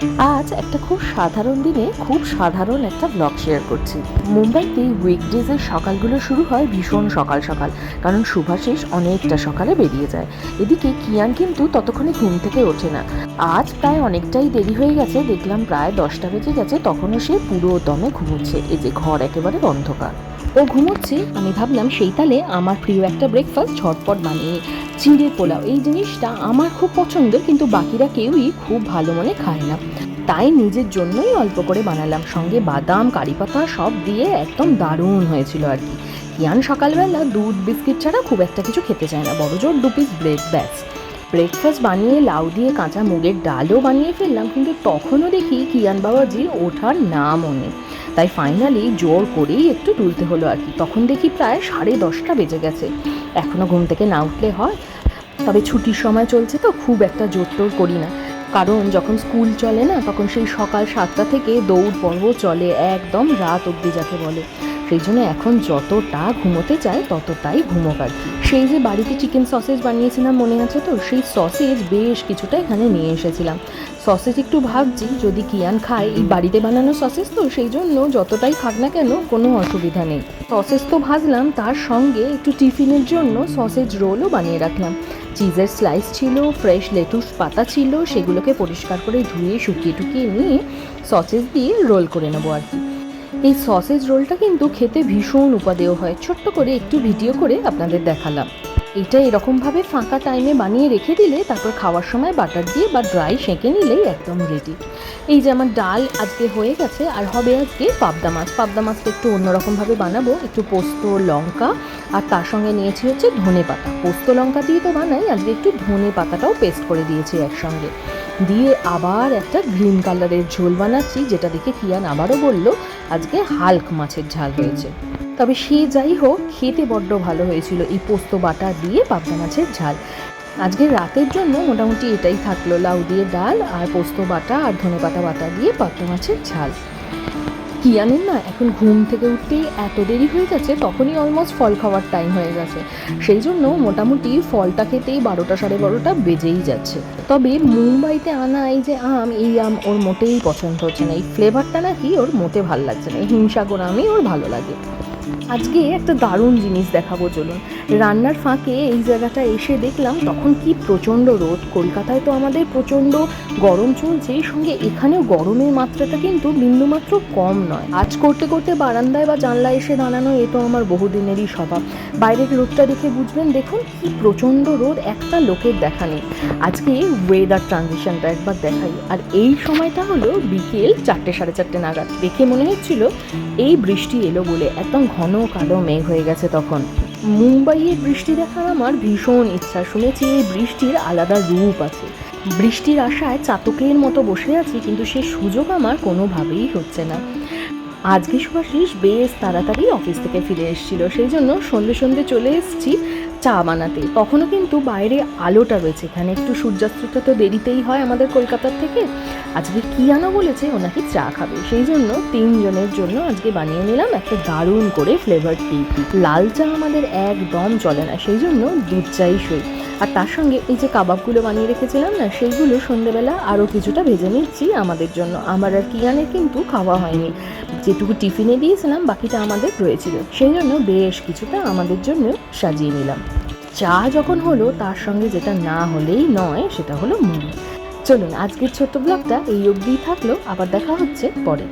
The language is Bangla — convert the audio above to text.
আজ একটা খুব সাধারণ দিনে খুব সাধারণ একটা ব্লগ শেয়ার করছি। মুম্বাইতে উইকডেজের সকালগুলো শুরু হয় ভীষণ সকাল সকাল, কারণ শুভাশিস অনেকটা সকালে বেরিয়ে যায়। এদিকে কিয়ান কিন্তু ততক্ষণে ঘুম থেকে ওঠে না। আজ প্রায় অনেকটাই দেরি হয়ে গেছে, দেখলাম প্রায় দশটা বেজে গেছে, তখনও সে পুরো দমে ঘুমোচ্ছে, এই যে ঘর একেবারে অন্ধকার। ও ঘুমোচ্ছে, আমি ভাবলাম সেই তালে আমার প্রিয় একটা ব্রেকফাস্ট ঝটপট বানিয়ে। চিড়ে পোলাও, এই জিনিসটা আমার খুব পছন্দ কিন্তু বাকিরা কেউই খুব ভালো মনে খায় না। তাই নিজের জন্যই অল্প করে বানালাম। সঙ্গে বাদাম, কারি পাতা সব দিয়ে একদম দারুণ হয়েছিল আর কি। কিয়ান সকালবেলা দুধ, বিস্কিট ছাড়া খুব একটা কিছু খেতে চায় না। বড় জোর দু পিস ব্রেড ব্যাস। ব্রেকফাস্ট বানিয়ে লাউ দিয়ে কাঁচা মুগের ডালও বানিয়ে ফেললাম, কিন্তু তখনও দেখি কিয়ান বাবাজি ওঠার নামও নেই তাই ফাইনালি জোর করেই একটু তুলতে হলো আর কি। তখন দেখি প্রায় সাড়ে দশটা বেজে গেছে। এখনও ঘুম থেকে না উঠলে হয়। তবে ছুটির সময় চলছে তো, খুব একটা জোর করি না। কারণ যখন স্কুল চলে না, তখন সেই সকাল সাতটা থেকে দৌড় পর্ব চলে, একদম রাত অবধি যাকে বলে। সেই জন্য এখন যতটা ঘুমোতে চায়, ততটাই ঘুমোক আর। সেই যে বাড়িতে চিকেন সসেজ বানিয়েছিলাম মনে আছে তো সেই সসেজ বেশ কিছুটা এখানে নিয়ে এসেছিলাম। সসেজ একটু ভাবছি যদি কিয়ান খায়, এই বাড়িতে বানানো সসেজ তো, সেই জন্য যতটাই খাক না কেন কোনো অসুবিধা নেই। সসেজ তো ভাজলাম, তার সঙ্গে একটু টিফিনের জন্য সসেজ রোলও বানিয়ে রাখলাম। চিজের স্লাইস ছিল ফ্রেশ লেটুস পাতা ছিল, সেগুলোকে পরিষ্কার করে ধুয়ে শুকিয়ে টুকিয়ে নিয়ে সসেজ দিয়ে রোল করে নেব আর কি। এই সসেজ রোলটা কিন্তু খেতে ভীষণ উপাদেয় হয়। ছোট্ট করে একটু ভিডিও করে আপনাদের দেখালাম। এটা এরকমভাবে ফাঁকা টাইমে বানিয়ে রেখে দিলে তারপর খাওয়ার সময় বাটার দিয়ে বা ড্রাই সেঁকে নিলেই একদম রেডি এই যে আমার ডাল আজকে হয়ে গেছে, আর হবে আজকে পাবদা মাছ। পাবদা মাছটা একটু অন্যরকমভাবে বানাবো। একটু পোস্ত, লঙ্কা, আর তার সঙ্গে নিয়েছি হচ্ছে ধনে পাতা পোস্ত, লঙ্কা দিয়ে তো বানাই, আজকে একটু ধনে পাতাটাও পেস্ট করে দিয়েছি একসঙ্গে। দিয়ে আবার একটা গ্রিন কালারের ঝোল বানাচ্ছি, যেটা দেখে কিয়ান আবারও বলল, আজকে হালক মাছের ঝাল হয়েছে। তবে সে যাই হোক, খেতে বড্ড ভালো হয়েছিল এই পোস্ত বাটা দিয়ে পাবদা মাছের ঝাল। আজকে রাতের জন্য মোটামুটি এটাই থাকল, লাউ দিয়ে ডাল আর পোস্ত বাটা আর ধনে পাতা বাটা দিয়ে পাবদা মাছের ঝাল। কিয়ানের না, এখন ঘুম থেকে উঠতেই এত দেরি হয়ে গেছে তখনই অলমোস্ট ফল খাওয়ার টাইম হয়ে গেছে। সেই জন্য মোটামুটি ফলটা খেতেই বারোটা সাড়ে বারোটা বেজেই যাচ্ছে। তবে মুম্বাইতে আনা এই যে আম, এই আম ওর মোটেই পছন্দ হচ্ছে না। এই ফ্লেভারটা নাকি ওর মোটে ভালো লাগছে না। এই হিমসাগর আমই ওর ভালো লাগে। আজকে একটা দারুণ জিনিস দেখাবো, চলুন। রান্নার ফাঁকে এই জায়গাটা এসে দেখলাম, তখন কি প্রচণ্ড রোদ। কলকাতায় তো আমাদের প্রচণ্ড গরম চলছে এই সঙ্গে এখানেও গরমের মাত্রাটা কিন্তু বিন্দুমাত্র কম নয়। আজ করতে করতে বারান্দায় বা জানলায় এসে দাঁড়ানো, এ তো আমার বহুদিনেরই স্বভাব। বাইরের রোদটা দেখে বুঝবেন, দেখুন কি প্রচণ্ড রোদ, একটা লোকের দেখা নেই। আজকে ওয়েদার ট্রানজিশনটা একবার দেখাই। আর এই সময়টা হলো বিকেল চারটে, সাড়ে চারটে নাগাদ। দেখে মনে হচ্ছিল, এই বৃষ্টি এলো বলে, একদম ঘন কালো মেঘ হয়ে গেছে তখন। মুম্বাইয়ে বৃষ্টি দেখার আমার ভীষণ ইচ্ছা, শুনেছি এই বৃষ্টির আলাদা রূপ আছে। বৃষ্টির আশায় চাতকের মতো বসে আছি, কিন্তু সে সুযোগ আমার কোনোভাবেই হচ্ছে না। আজকে সুভাষিস বেশ তাড়াতাড়ি অফিস থেকে ফিরে এসেছিল, সেই জন্য সন্ধে সন্ধে চলে এসেছি। চা বানাতে। তখনও কিন্তু বাইরে আলোটা রয়েছে। এখানে একটু সূর্যাস্তটা তো দেরিতেই হয় আমাদের কলকাতার থেকে। আজকে কি আনা বলেছে ওনাকে নাকি চা খাবে। সেই জন্য তিনজনের জন্য আজকে বানিয়ে নিলাম একটা দারুণ করে ফ্লেভার টি লাল চা আমাদের একদম চলে না, সেই জন্য দুধ চাই সই আর তার সঙ্গে এই যে কাবাবগুলো বানিয়ে রেখেছিলাম না, সেইগুলো সন্ধেবেলা আরও কিছুটা ভেজে নিচ্ছি আমাদের জন্য। আমার আর কিয়ানের কিন্তু খাওয়া হয়নি। যেটুকু টিফিনে দিয়েছিলাম, বাকিটা আমাদের রয়েছিল। সেই জন্য বেশ কিছুটা আমাদের জন্য সাজিয়ে নিলাম। চা যখন হলো, তার সঙ্গে যেটা না হলেই নয়, সেটা হলো মুড়ি। চলুন, আজকের ছোট্ট ব্লগটা এই অবধিই থাকল। আবার দেখা হচ্ছে পরে।